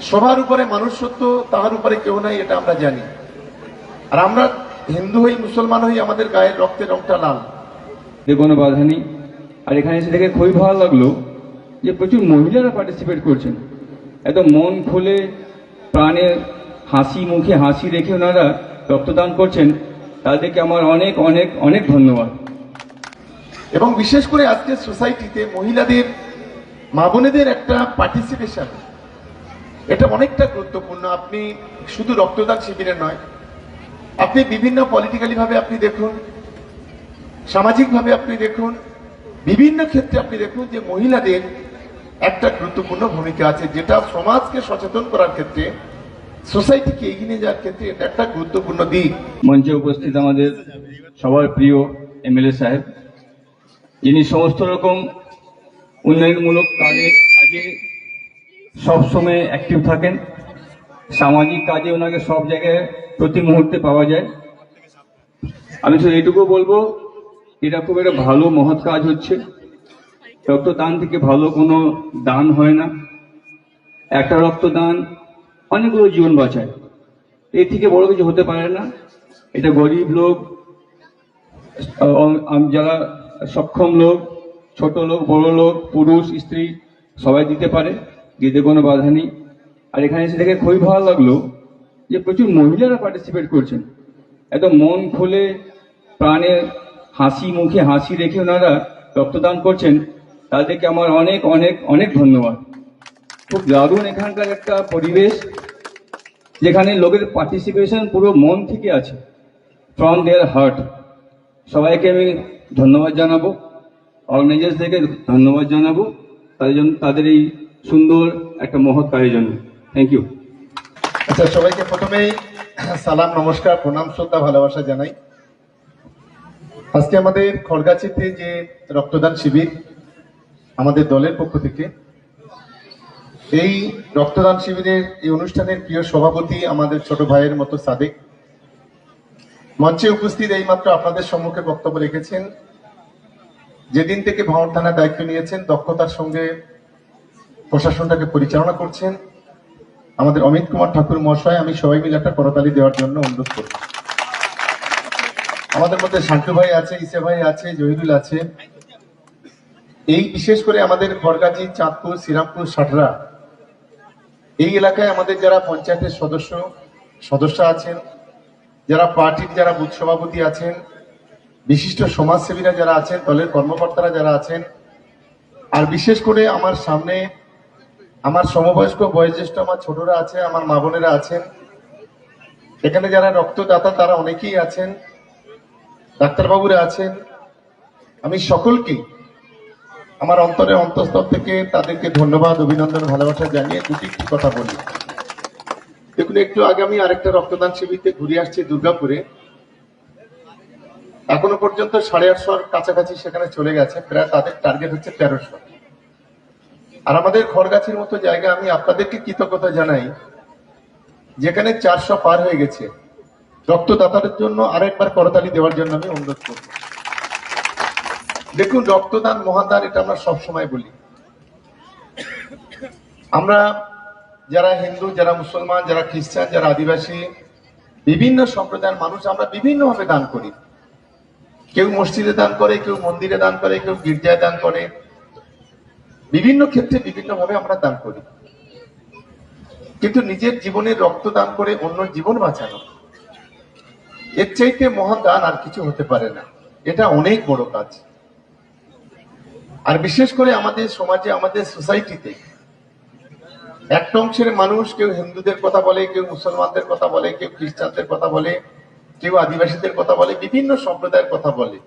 সবার উপরে মানুষ সত্য তাহার উপরে কেউ নাই এটা আমরা জানি। আর আমরা হিন্দু হই মুসলমান হই আমাদের গায়ের রক্তের রংটা লাল। যে কোনো বাধা নেই। আর এখানে এসে দেখে খুবই ভালো লাগল যে প্রচুর মহিলারা পার্টিসিপেট করছেন। একদম মন খুলে প্রাণে হাসি মুখে হাসি রেখে ওনারা রক্তদান করছেন তাদেরকে আমার অনেক অনেক অনেক ধন্যবাদ। এবং বিশেষ করে আজকের সোসাইটিতে মহিলাদের মা বোনেদের একটা পার্টিসিপেশন এটা অনেকটা গুরুত্বপূর্ণ। আপনি শুধু রক্তদান শিবিরে নয়, আপনি বিভিন্ন পলিটিক্যালি ভাবে আপনি দেখুন, সামাজিকভাবে আপনি দেখুন, বিভিন্ন ক্ষেত্রে আপনি দেখুন যে মহিলাদের একটা গুরুত্বপূর্ণ ভূমিকা আছে, যেটা সমাজকে সচেতন করার ক্ষেত্রে সোসাইটিকে এগিয়ে নিয়ে যাওয়ার ক্ষেত্রে এটা একটা গুরুত্বপূর্ণ দিক। মঞ্চে উপস্থিত আমাদের সবার প্রিয় এমএলএ সাহেব, যিনি সমস্ত রকম উন্নয়নমূলক কাজে কাজে সবসময় অ্যাক্টিভ থাকেন। সামাজিক কাজে ওনাকে সব জায়গায় প্রতি মুহূর্তে পাওয়া যায়। আমি শুধু এটুকু বলব, এটা খুব একটা ভালো মহৎ কাজ হচ্ছে। রক্তদান থেকে ভালো কোনো দান হয় না। একটা রক্তদান অনেকগুলো জীবন বাঁচায়। এর থেকে বড় কিছু হতে পারে না। এটা গরিব লোক যারা সক্ষম লোক, ছোট লোক, বড় লোক, পুরুষ, স্ত্রী, সবাই দিতে পারে। দিতে কোনো বাধা নেই। আর এখানে এসে দেখে খুবই ভালো লাগল যে প্রচুর মহিলারা পার্টিসিপেট করছেন। এত মন খুলে, প্রাণে হাসি মুখে হাসি রেখে ওনারা রক্তদান করছেন তাদেরকে আমার অনেক অনেক অনেক ধন্যবাদ। খুব দারুণ এখানকার একটা পরিবেশ, যেখানে লোকের পার্টিসিপেশন পুরো মন থেকে আছে ফ্রম দেয়ার হার্ট সবাইকে আমি ধন্যবাদ জানাব অর্গানাইজার্স থেকে ধন্যবাদ জানাব, তাদের জন্য, তাদের এই সুন্দর একটা মহৎ কাজের জন্য। থ্যাংক ইউ আচ্ছা সবাইকে প্রথমেই সালাম, নমস্কার, প্রণাম, শ্রদ্ধা, ভালোবাসা জানাই। আজকে আমাদের খড়গাছিতে যে রক্তদান শিবির আমাদের দলের পক্ষ থেকে, এই রক্তদান শিবিরের, এই অনুষ্ঠানের প্রিয় সভাপতি আমাদের ছোট ভাইয়ের মতো সাদেক। মঞ্চে উপস্থিত এইমাত্র আপনাদের সম্মুখে বক্তব্য রেখেছেন। যেদিন থেকে ভাঙড় থানার দায়িত্ব নিয়েছেন, দক্ষতার সঙ্গে প্রশাসনটাকে পরিচালনা করছেন আমাদের অমিত কুমার ঠাকুর মহাশয়। আমি সবাই মিলে একটা করতালি দেওয়ার জন্য অনুরোধ করব। আমাদের মধ্যে শান্তু ভাই আছে, ইসে ভাই আছে, জহিরুল আছে। এই বিশেষ করে আমাদের খড়গাছি চাঁদপুর, শ্রীরামপুর, সাটরা, এই এলাকায় আমাদের যারা পঞ্চায়েতের সদস্য সদস্য আছেন, যারা পার্টির যারা বুথ সভাপতি আছেন, বিশিষ্ট সমাজসেবীরা যারা আছেন, দলের কর্মকর্তারা যারা আছেন, আর বিশেষ করে আমার সামনে আমার সমবয়স্ক বয়োজ্যেষ্ঠ আমার ছোটরা আছে, আমার মা বোনেরা আছেন। এখানে যারা রক্তদাতা, তারা অনেকেই আছেন। ডাক্তারবাবুরা আছেন। আমি সকলকেই আমার অন্তরে অন্তঃস্থল থেকে তাদেরকে ধন্যবাদ, অভিনন্দন, ভালোবাসা জানিয়ে দুটি একটি কথা বলি। দেখুন, একটু আগে আমি আরেকটা রক্তদান শিবিরতে ঘুরে আসছি দুর্গাপুরে। এখনও পর্যন্ত সাড়ে আটশোর কাছাকাছি সেখানে চলে গেছে, প্রায় তাদের টার্গেট হচ্ছে তেরোশো। আর আমাদের খড়গাছির মতো জায়গা আমি আপনাদেরকে কৃতজ্ঞতা জানাই, যেখানে চারশো পার হয়ে গেছে। রক্তদাতাদের জন্য আরেকবার করতালি দেওয়ার জন্য আমি অনুরোধ করব। দেখুন, রক্তদান মহাদান এটা আমরা সবসময় বলি। আমরা যারা হিন্দু, যারা মুসলমান, যারা খ্রিস্টান, যারা আদিবাসী, বিভিন্ন সম্প্রদায়ের মানুষ আমরা বিভিন্নভাবে দান করি। কেউ মসজিদে দান করে, কেউ মন্দিরে দান করে, কেউ গির্জায় দান করে। বিভিন্ন ক্ষেত্রে বিভিন্ন ভাবে আমরা দান করি। কিন্তু নিজের জীবনের রক্ত দান করে অন্য জীবন বাঁচানো, এর চাইতে মহান দান আর কিছু হতে পারে না। এটা অনেক বড় কাজ। আর বিশেষ করে আমাদের সমাজে, আমাদের সোসাইটিতে একটা অংশের মানুষ কেউ হিন্দুদের কথা বলে, কেউ মুসলমানদের কথা বলে, কেউ খ্রিস্টানদের কথা বলে, কেউ আদিবাসীদের কথা বলে, বিভিন্ন সম্প্রদায়ের কথা বলে।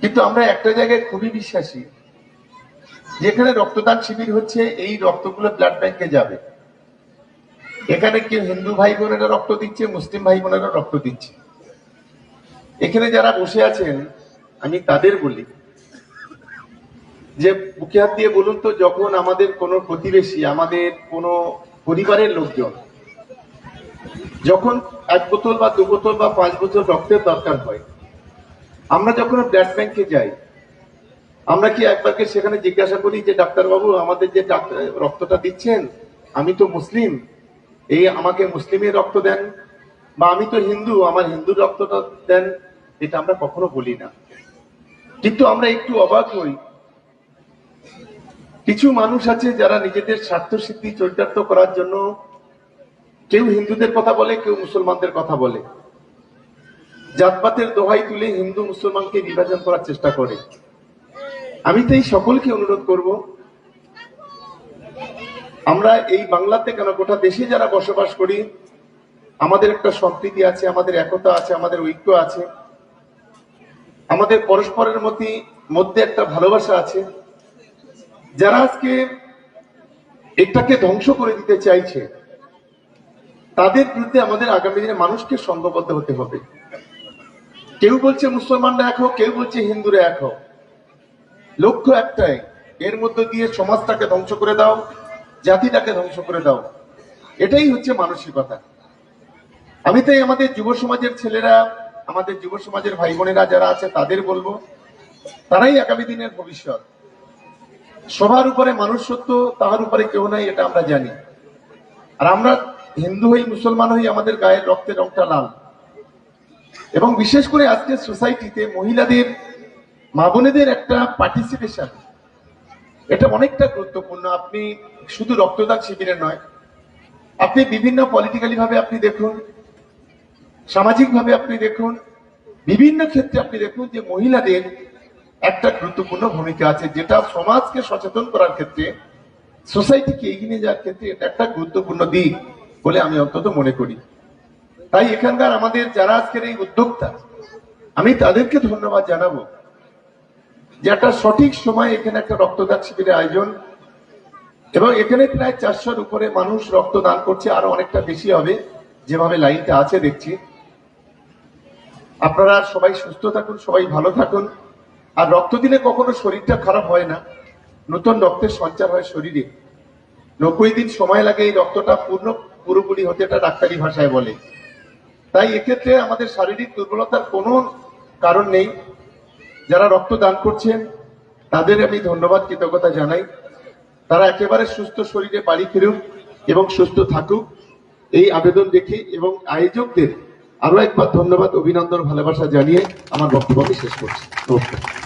কিন্তু আমরা একটা জায়গায় খুবই বিশ্বাসী। যেখানে রক্তদান শিবির হচ্ছে, এই রক্তগুলো ব্লাড ব্যাংকে যাবে। এখানে কেউ হিন্দু ভাই বোনেরা রক্ত দিচ্ছে, মুসলিম ভাই বোনেরা রক্ত দিচ্ছে। এখানে যারা বসে আছেন, আমি তাদের বলি যে বুকে হাত দিয়ে বলুন তো, যখন আমাদের কোনো প্রতিবেশী, আমাদের কোনো পরিবারের লোকজন, যখন এক বোতল বা দু বোতল বা পাঁচ বোতল রক্তের দরকার হয়, আমরা যখন ব্লাড ব্যাংকে যাই আমরা কি একবারকে সেখানে জিজ্ঞাসা করি যে, ডাক্তারবাবু, আমাদের যে রক্তটা দিচ্ছেন, আমি তো মুসলিম। এই আমাকে মুসলিমের রক্ত দেন বা আমি তো হিন্দু, আমার হিন্দুর রক্তটা দেন। এটা আমরা কখনো বলি না। কিন্তু আমরা একটু অবাক হই। কিছু মানুষ আছে যারা নিজেদের স্বার্থ সিদ্ধি চরিতার্থ করার জন্য কেউ হিন্দুদের কথা বলে, কেউ মুসলমানদের কথা বলে। জাতপাতের দোহাই তুলে হিন্দু মুসলমানকে বিভাজন করার চেষ্টা করে। আমি তো এই সকলকে অনুরোধ করব, আমরা এই বাংলাতে কেন গোটা দেশে যারা বসবাস করি, আমাদের একটা সম্প্রীতি আছে, আমাদের একতা আছে, আমাদের ঐক্য আছে, আমাদের পরস্পরের মধ্যে মধ্যে একটা ভালোবাসা আছে, যারা আজকে এটাকে ধ্বংস করে দিতে চাইছে, তাদের বিরুদ্ধে আমাদের আগামী দিনে মানুষকে সংঘবদ্ধ হতে হবে। কেউ বলছে মুসলমানরা এক হোক, কেউ বলছে হিন্দুরা এক হোক। লক্ষ্য একটাই, এর মধ্যে দিয়ে সমাজটাকে ধ্বংস করে দাও, জাতিটাকে ধ্বংস করে দাও। এটাই হচ্ছে মানসিকতা। আমি তাই আমাদের যুব সমাজের ছেলেরা, আমাদের যুব সমাজের ভাই বোনেরা যারা আছে, তাদের বলব, তারাই আগামী দিনের ভবিষ্যৎ। সবার উপরে মানুষ সত্য তাহার উপরে কেউ নাই, এটা আমরা জানি। আর আমরা হিন্দু হই, মুসলমান হই, আমাদের গায়ের রক্তের রংটা লাল। এবং বিশেষ করে আজকের সোসাইটিতে মহিলাদের মা বোনেদের একটা পার্টিসিপেশন এটা অনেকটা গুরুত্বপূর্ণ। আপনি শুধু রক্তদান শিবিরে নয়, আপনি বিভিন্ন পলিটিক্যালি ভাবে আপনি দেখুন সামাজিক ভাবে আপনি দেখুন, বিভিন্ন ক্ষেত্রে আপনি দেখুন যে মহিলাদের একটা গুরুত্বপূর্ণ ভূমিকা আছে, যেটা সমাজকে সচেতন করার ক্ষেত্রে সোসাইটিকে এগিয়ে নিয়ে যাওয়ার ক্ষেত্রে এটা একটা গুরুত্বপূর্ণ দিক বলে আমি অন্তত মনে করি। তাই এখানকার আমাদের যারা আজকের এই উদ্যোক্তা, আমি তাদেরকে ধন্যবাদ জানাব। যে একটা সঠিক সময় এখানে একটা রক্তদান শিবিরের আয়োজন। এবং এখানে প্রায় চারশোর উপরে মানুষ রক্তদান করছে, আরও অনেকটা বেশি হবে, যেভাবে লাইনটা আছে দেখছি। আপনারা সবাই সুস্থ থাকুন, সবাই ভালো থাকুন। আর রক্ত দিলে কখনো শরীরটা খারাপ হয় না। নতুন রক্তের সঞ্চার হয় শরীরে। নব্বই দিন সময় লাগে এই রক্তটা পূর্ণ, পুরোপুরি হতে, এটা ডাক্তারি ভাষায় বলে। তাই এক্ষেত্রে আমাদের শারীরিক দুর্বলতার কোনো কারণ নেই। যারা রক্ত দান করছেন, তাদের আমি ধন্যবাদ, কৃতজ্ঞতা জানাই। তারা একেবারে সুস্থ শরীরে বাড়ি ফিরুক এবং সুস্থ থাকুক। এই আবেদন রেখে এবং আয়োজকদের আরও একবার ধন্যবাদ, অভিনন্দন, ভালোবাসা জানিয়ে আমার বক্তব্য শেষ করছি। নমস্কার।